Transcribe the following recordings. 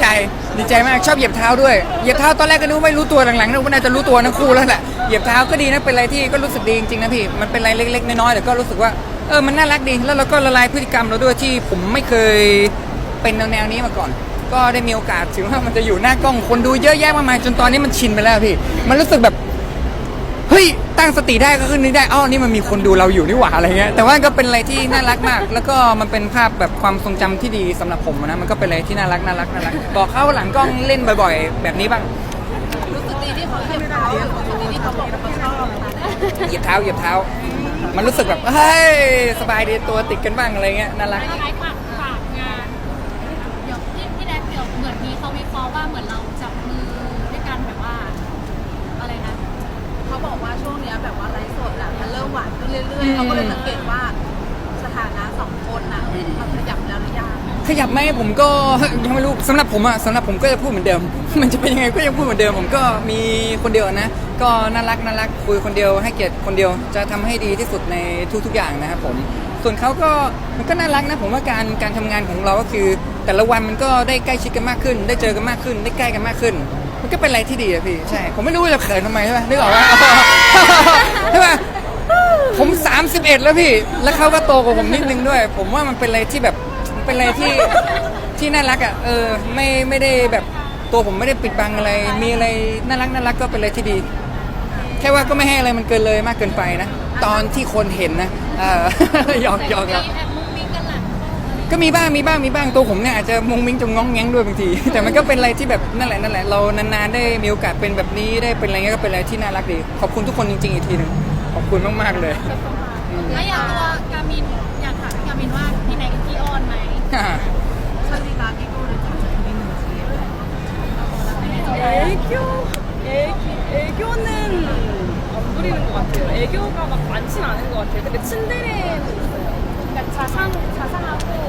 ใจดีใจมากชอบเหยียบเท้าด้วยเหยียบเท้าตอนแรกก็นึกว่าไม่รู้ตัวหลังๆนึกว่าน่าจะรู้ตัวทั้งคู่แล้วแหละเหยียบเท้าก็ดีนะเป็นอะไรที่ก็รู้สึกดีจริงๆนะพี่มันเป็นอะไรเล็กๆน้อยๆแต่ก็รู้สึกว่าเออมันน่ารักดีแล้วเราก็ละลายพฤติกรรมเราด้วยที่ผมไม่เคยเป็นแนวๆนี้มาก่อน ก็ได้มีโอกาสถึงว่ามันจะอยู่หน้ากล้องคนดูเยอะแยะมากมายจนตอนนี้มันชินไปแล้วพี่ มันรู้สึกแบบ เฮ้ยตั้งสติได้ก็ขึ้นนึกได้อ้อนี่มันมีคนดูเราอยู่นี่หว่าอะไรเงี้ยแต่ว่าก็เป็นอะไรที่น่ารักมาก แล้วก็มันเป็นภาพแบบความทรงจำที่ดีสำหรับผมนะมันก็เป็นอะไรที่น่ารักน่ารักน่ารักบอกเขาหลังกล้องเล่นบ่อย ๆ แบบนี้บ้างรู้สึกดีที่เขาเหยียบเท้าหรือรู้สึกดีที่เขาบอกว่าเขาชอบเหยียบเท้าเหยียบเท้า มันรู้สึกแบบเฮ้ยสบายดีตัวติดกันบ้างอะไรเงี้ยน่ารักท้ายฝากฝากงาน เดี๋ยวพี่พี่แดกเดี๋ยวเหมือนมีเขาวิเคราะห์ว่าเหมือนเราจับมือด้วยกันแบบว่า อะไรนะ เขาบอกว่า ช่วงเนี้ยแบบว่าไลฟ์สดอะมันเริ่มหวานขึ้นเรื่อยๆเขาก็เลยสังเกตว่าสถานะสองคนอะมันขยับแล้วหรือยังขยับไหมผมก็ยังไม่รู้สำหรับผมอะสำหรับผมก็จะพูดเหมือนเดิม มันจะเป็นยังไงก็ยังพูดเหมือนเดิม ผมก็มีคนเดียวนะ ก็น่ารักน่ารักคุยคนเดียวให้เกียรติคนเดียวจะทำให้ดีที่สุดในทุก ๆ อย่างนะครับผมส่วนเขาก็มันก็น่ารักนะผมว่าการการทำงานของเราก็คือ แต่ละวันมันก็ได้ใกล้ชิดกันมากขึ้น ได้เจอกันมากขึ้น ได้ใกล้กันมากขึ้น มันก็เป็นอะไรที่ดีอะพี่ใช่ ผมไม่รู้ว่าจะเขินทำไมใช่ไหมนึกออกไหมใช่ไหมผม 31 แล้วพี่ แล้วเขาก็โตกว่าผมนิดนึงด้วย ผมว่ามันเป็นอะไรที่แบบมันเป็นอะไรที่ที่น่ารักอะเออไม่ไม่ได้แบบตัวผมไม่ได้ปิดบังอะไร มีอะไรน่ารักน่ารักก็เป็นอะไรที่ดี แค่ว่าก็ไม่ให้อะไรมันเกินเลยมากเกินไปนะ ตอนที่คนเห็นนะเออหยอกหยอกครับ มีแอบมุ้งมิ้งกันแหละ ก็มีบ้างมีบ้างมีบ้างตัวผมเนี่ยอาจจะมุงมิ้งจงง้องแง้งด้วยบางที แต่มันก็เป็นอะไรที่แบบนั่นแหละนั่นแหละเรานานๆได้มีโอกาสเป็นแบบนี้ได้เป็นอะไรเงี้ยก็เป็นอะไรที่น่ารักดี ขอบคุณทุกคนจริงๆอีกทีหนึ่งขอบคุณมากๆเลย แล้วอย่างตัวกามินอยากถามกามินว่าพี่แน็กพี่ออนไหม ชลิตาพี่กูรู้จักจากที่หนึ่งที 애교, 애기, 애교는 안 부리는 것 같아요. 애교가 막 많진 않은 것 같아요. 근데 츤데레는 있어요. 그러니까 자상, 자상하고 어,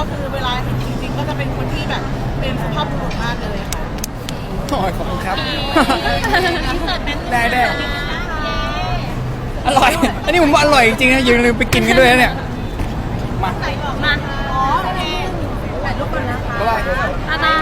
ก็คือเวลาเห็นจริงๆก็จะเป็นคนที่แบบเป็นสุภาพบุรุษมากเลยค่ะโอ้ยขอบคุณครับอินเสิร์ตเป็นได้ได้อร่อย อันนี้ผมว่าอร่อยจริงๆนะอย่าลืมไปกินกันด้วยนะเนี่ย มา มา อ๋อโอเคถ่ายรูปก่อนนะคะ บ๊ายบาย อาณา